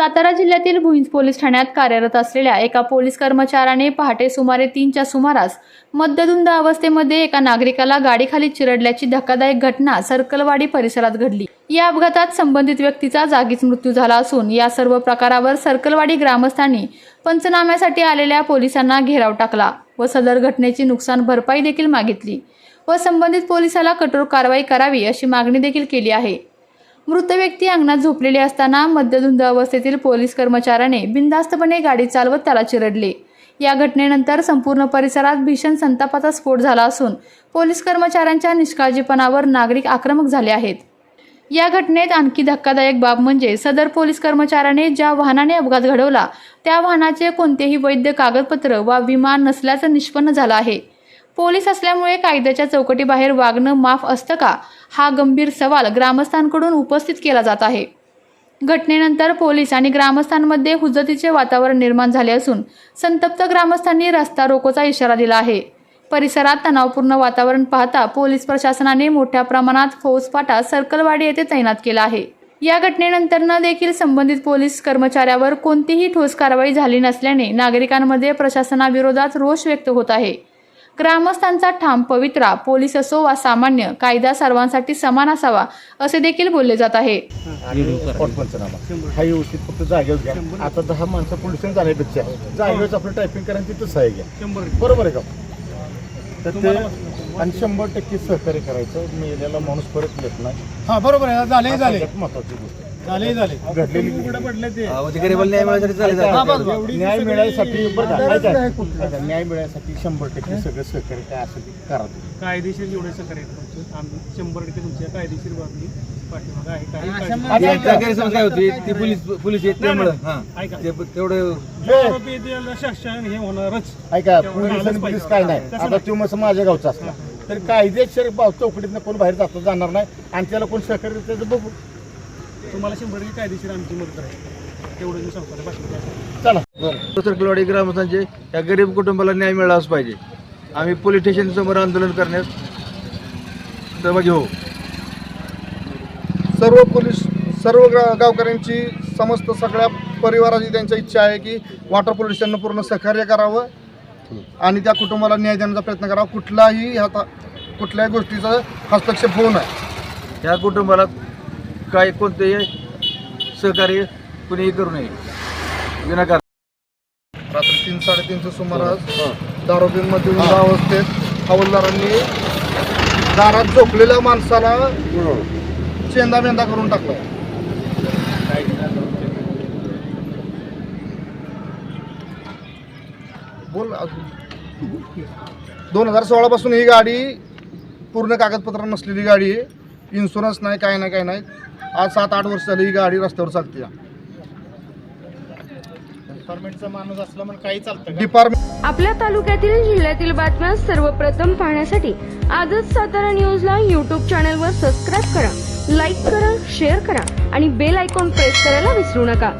सातारा जिल्ह्यातील भुईंज पोलीस ठाण्यात कार्यरत असलेल्या एका पोलीस कर्मचाऱ्याने पहाटे सुमारे तीनच्या सुमारास मद्यधुंद अवस्थेमध्ये एका नागरिकाला गाडीखाली चिरडल्याची धक्कादायक घटना सर्कलवाडी परिसरात घडली. या अपघातात संबंधित व्यक्तीचा जागीच मृत्यू झाला असून या सर्व प्रकारावर सर्कलवाडी ग्रामस्थांनी पंचनाम्यासाठी आलेल्या पोलिसांना घेराव टाकला व सदर घटनेची नुकसान भरपाई देखील मागितली व संबंधित पोलिसाला कठोर कारवाई करावी अशी मागणी देखील केली आहे. मृत व्यक्ती अंगणात झोपलेली असताना मद्यधुंद अवस्थेतील पोलीस कर्मचाऱ्याने बिनधास्तपणे गाडी चालवत त्याला चिरडले. या घटनेनंतर संपूर्ण परिसरात भीषण संतापाचा स्फोट झाला असून पोलीस कर्मचाऱ्यांच्या निष्काळजीपणावर नागरिक आक्रमक झाले आहेत. या घटनेत आणखी धक्कादायक बाब म्हणजे सदर पोलीस कर्मचाऱ्याने ज्या वाहनाने अपघात घडवला त्या वाहनाचे कोणतेही वैध कागदपत्र वा विमान नसल्याचं निष्पन्न झालं आहे. पोलीस असल्यामुळे कायद्याच्या चौकटीबाहेर वागणं माफ असतं का? हा गंभीर सवाल ग्रामस्थांकडून उपस्थित केला जात आहे. घटनेनंतर पोलीस आणि ग्रामस्थांमध्ये हुजतीचे वातावरण निर्माण झाले असून संतप्त ग्रामस्थांनी रस्ता रोकोचा इशारा दिला आहे. परिसरात तणावपूर्ण वातावरण पाहता पोलीस प्रशासनाने मोठ्या प्रमाणात फौजफाटा सर्कलवाडी येथे तैनात केला आहे. या घटनेनंतरनं देखील संबंधित पोलीस कर्मचाऱ्यावर कोणतीही ठोस कारवाई झाली नसल्याने नागरिकांमध्ये प्रशासनाविरोधात रोष व्यक्त होत आहे. ग्रामस्थांचा ठाम पवित्रा पोलीस असो वा सामान्य कायदा सर्वांसाठी समान असावा असे देखील बोलले जात आहे. आणि पोट पंचनामा हा व्यवस्थित फक्त जागेवर घ्या. आता दहा माणसं पोलिसांनी जाण्यापेक्षा जागेवरच आपलं टायपिंग तिथंच आहे घ्या. बरोबर आहे का? तर ते आणि शंभर टक्के सहकार्य करायचं मेलेला माणूस परत येत नाही. हा बरोबर आहे. झाले झाले. महत्वाची गोष्ट. झाले झाले. घडलेली. न्याय चालेल हा. बरोबर. न्याय मिळायसाठी बरं का, ऐका, ऐका, न्याय मिळायसाठी शंभर टक्के सगळं सहकार्य काय असेल ते करा तुम्ही. कायदेशीर तुमचं आम्ही शंभर टक्के तुमच्या कायदेशीर बाबी पाठीमागं आहे. काही होती ती पोलीस पोलीस आहेत त्यामुळं हा. ऐका. ते तेवढं जे आरोपी आहेत त्याला शासन हे होणारच. ऐका पोलीस आणि पोलीस काय नाही. आता तो मग माझ्या गावचा असला. तर कायदेशीर बाब- चौकटीतनं कोण बाहेर जातो जाणार नाही. आणि त्याला कोण सहकार्य त्याचं बघू. तुम्हाला शंभर टक्के कायदेशीर आमची मदत आहे. तेवढं मी सांगतो. बाकी काय नाही. चला. सर्कलवाडी ग्रामस्थांचे या गरीब कुटुंबाला न्याय मिळालाच पाहिजे. आम्ही पोलीस स्टेशन समोर आंदोलन करण्यास सहभागी होऊ. सर्व पोलीस सर्व गा- गावकऱ्यांची समस्त सगळ्या परिवाराची त्यांच्या इच्छा आहे की वॉटर पोलीस स्टेशननं पूर्ण सहकार्य करावं आणि त्या कुटुंबाला न्याय देण्याचा प्रयत्न करावा. कुठलाही हाता कुठल्याही गोष्टीचा हस्तक्षेप होऊ नये. या कुटुंबाला काय कोणतेही सहकार्य कुणीही करू नये. विनाकारण. रात्री तीन साडेतीनच्या सुमारास दारोबीमध्ये उंदा अवस्थेत हवालदारांनी दारात झोपलेल्या माणसाला चेंदा बेंदा करून टाकला. बोल अजून. दोन हजार सोळा पासून ही गाडी पूर्ण कागदपत्र नसलेली गाडी आहे. इन्शुरन्स नाही काय नाही काय नाही. आज सात आठ वर्ष झाली ही गाडी रस्त्यावर चालते. डिपार्टमेंटचा माणूस असला म्हणून काही चालतं का? डिपार्टमेंट आपल्या तालुक्यातील जिल्ह्यातील बातम्या सर्वप्रथम पाहण्यासाठी आजच सातारा न्यूजला यूट्यूब चॅनलवर सबस्क्राईब करा लाईक करा शेअर करा आणि बेल आयकॉन प्रेस करायला विसरू नका.